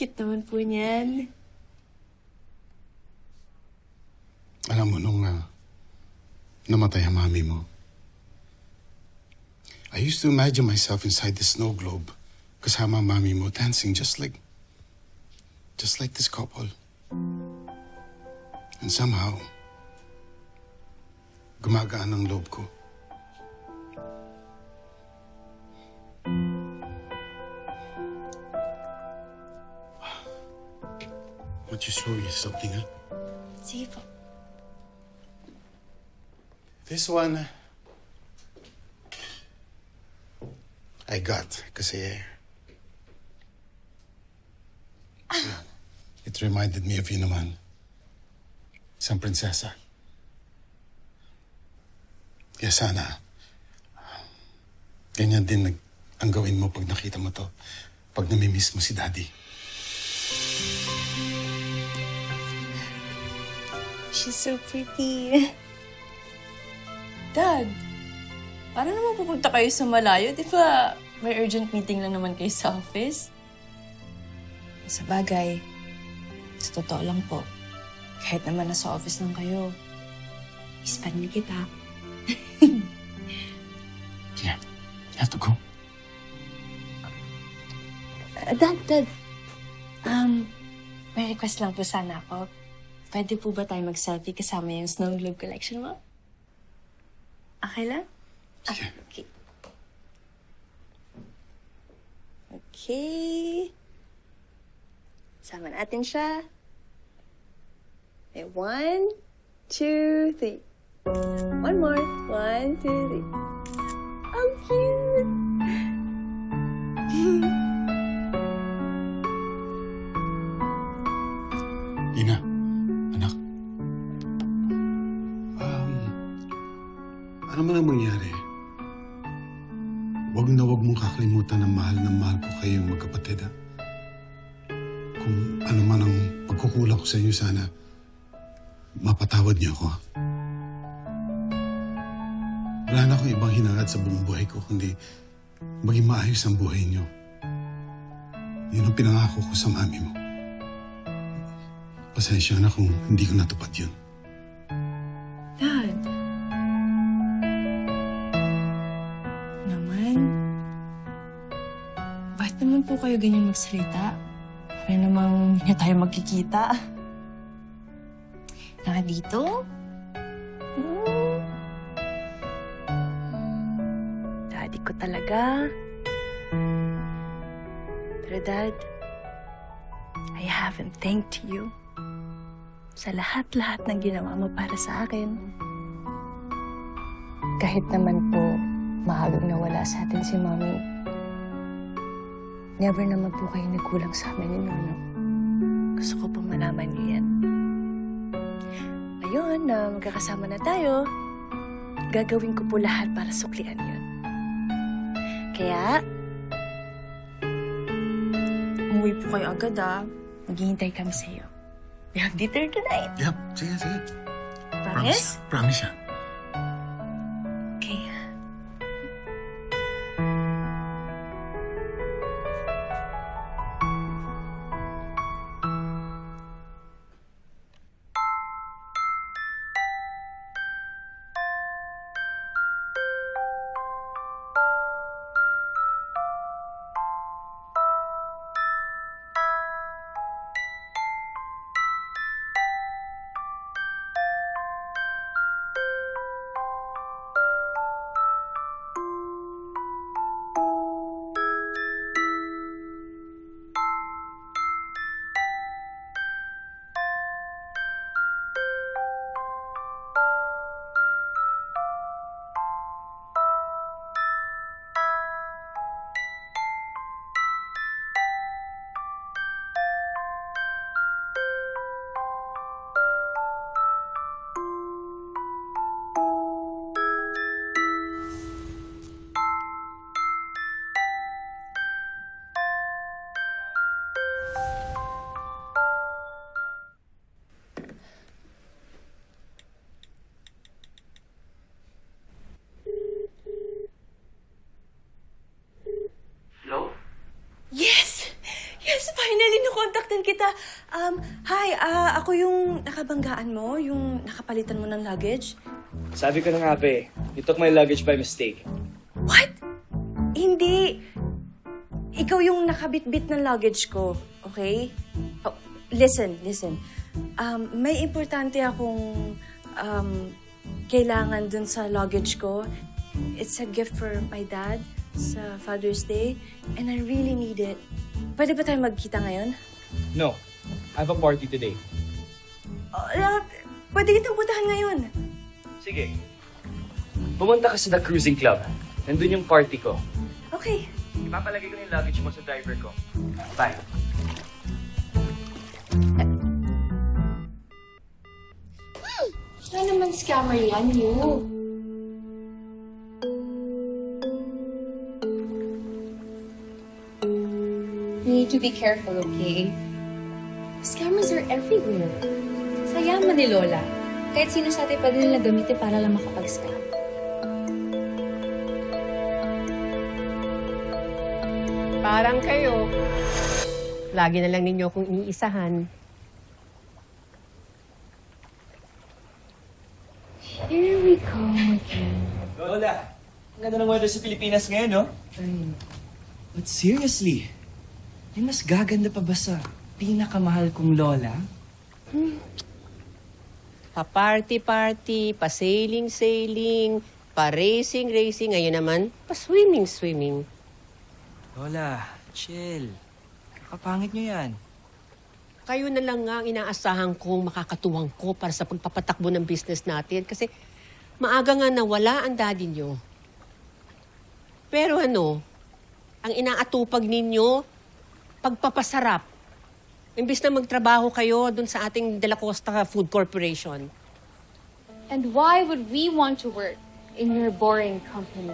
Cute naman po niyan. Alam mo, nung ah, namatay ang mami mo, I used to imagine myself inside the snow globe kasama mami mo dancing just like, just like this couple. And somehow, gumagaan ang loob ko. Want to show you something, huh? Sige po. This one, I got kasi it reminded me of you naman. Isang prinsesa. Kaya sana, ganyan din nag, ang gawin mo pag nakita mo to. Pag namimiss mo si Daddy. She's so pretty. Dad, paano naman pupunta kayo sa malayo? Di ba may urgent meeting lang naman kayo sa office? Sa bagay, sa totoo lang po, kahit naman nasa office lang kayo, ispan niyo kita. Yeah, you have to go. Uh, Dad, Dad, um, may request lang po sana ako. Pwede po ba tayo mag-selfie kasama yung Snow Globe collection mo? Okay lang? Sige. Okay. Okay. Sama natin siya. Okay, one, two, three. One more. One, two, three. How cute! Ang mangyari, huwag na huwag mong kakalimutan na mahal na mahal ko kayong magkapatid, ha? Kung ano man ang pagkukulang ko sa inyo, sana mapatawad niyo ako? Wala na akong ibang hinangad sa buong buhay ko, kundi maging maayos ang buhay niyo. Yun ang pinangako ko sa mami mo. Pasensya na kung hindi ko natupad yun. Kayo ganyan magsalita? Para namang hindi tayo magkikita. Naka dito? Hmm. Daddy ko talaga. Pero Dad, I haven't thanked you sa lahat-lahat ng ginawa mo para sa akin. Kahit naman po maagang nawala sa atin si Mommy, never naman po kayo nagkulang sa amin ni Nono. Gusto ko pong malaman niyo yan. Ngayon na magkakasama na tayo, gagawin ko po lahat para suklian yun. Kaya, umuwi po kayo agad ah. Maghihintay kami sa iyo. We have dinner tonight. Yep, sige, sige. Promise? Promise yan. Kontaktin kita. Um, hi, ah, ako yung nakabanggaan mo, yung nakapalitan mo ng luggage. Sabi ko na nga, be, you took my luggage by mistake. What? Hindi. Ikaw yung nakabitbit ng luggage ko, okay? Oh, listen, listen. Um, may importante akong um, kailangan dun sa luggage ko. It's a gift for my dad sa Father's Day, and I really need it. Pwede ba tayo magkita ngayon? No, I have a party today. Uh, uh, pwede kitang puntahan ngayon. Sige. Pumunta ka sa The Cruising Club. Nandun yung party ko. Okay. Ipapalagay ko yung luggage mo sa driver ko. Bye. Wala naman scammer yan, you. To be careful, okay? Scammers are everywhere. Sa yaman ni Lola. Kahit sino sa atin pwede nila gamitin para lang makapag-scam. Parang kayo. Lagi na lang ninyo akong iniisahan. Here we go again. Lola, ang ganda ng weather sa Pilipinas ngayon, no? But seriously, may mas gaganda pa ba sa pinakamahal kong lola? Pa-party-party, pa-sailing-sailing, pa-racing-racing. Ngayon naman, pa-swimming-swimming. Lola, chill. Kakapangit nyo yan. Kayo na lang nga ang inaasahan kong makakatuwang ko para sa pagpapatakbo ng business natin. Kasi maaga nga nawala ang daddy nyo. Pero ano, ang inaatupag ninyo, pagpapasarap. Imbis na magtrabaho kayo dun sa ating De La Costa Food Corporation. And why would we want to work in your boring company?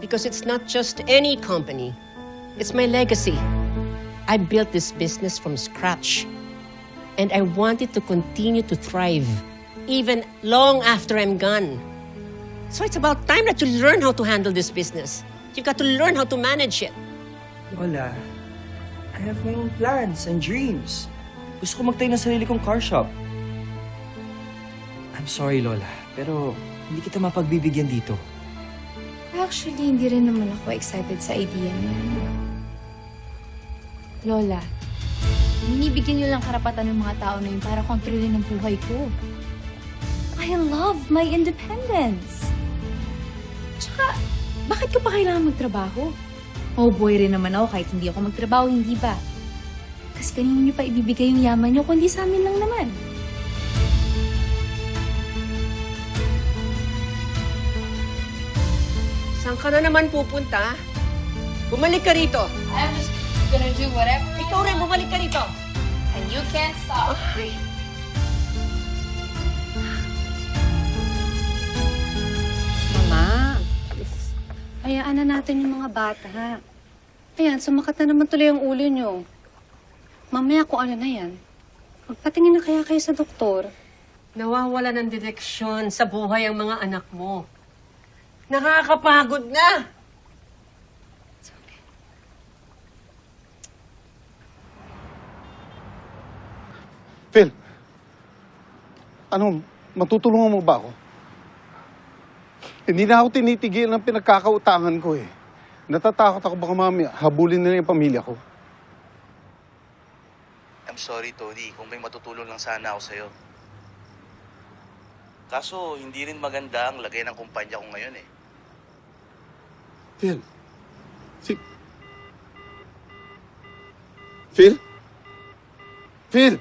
Because it's not just any company. It's my legacy. I built this business from scratch. And I want it to continue to thrive, even long after I'm gone. So it's about time that you learn how to handle this business. You've got to learn how to manage it. Lola, I have my own plans and dreams. Gusto ko magtayo ng sarili kong car shop. I'm sorry, Lola, pero hindi kita mapagbibigyan dito. Actually, hindi rin naman ako excited sa idea niya. Lola, binibigyan niyo lang karapatan ng mga tao na yun para kontrolin ang buhay ko. I love my independence. Tsaka, bakit ko pa kailangan magtrabaho? Oh boy rin naman ako kahit hindi ako magtrabaho, hindi ba? Kasi kanino niyo pa ibibigay yung yaman niyo kundi sa amin lang naman. Saan ka na naman pupunta? Bumalik ka rito. I'm just gonna do whatever Ikaw rin, bumalik ka rito. and you can't stop. Mama, hayaan na natin yung mga bata. Ayan, sumakat na naman tuloy ang ulo nyo. Mamaya kung ano na yan. Magpatingin na kaya kayo sa doktor. Nawawala ng direksyon sa buhay ang mga anak mo. Nakakapagod na! Phil, ano, matutulungan mo ba ako? Hindi na ako tinitigil ng pinagkakautangan ko eh. Natatakot ako baka mamaya habulin nila yung pamilya ko. I'm sorry, Tony, kung may matutulong lang sana ako sa'yo. Kaso, hindi rin maganda ang lagay ng kumpanya ko ngayon eh. Phil, si... Phil? Phil!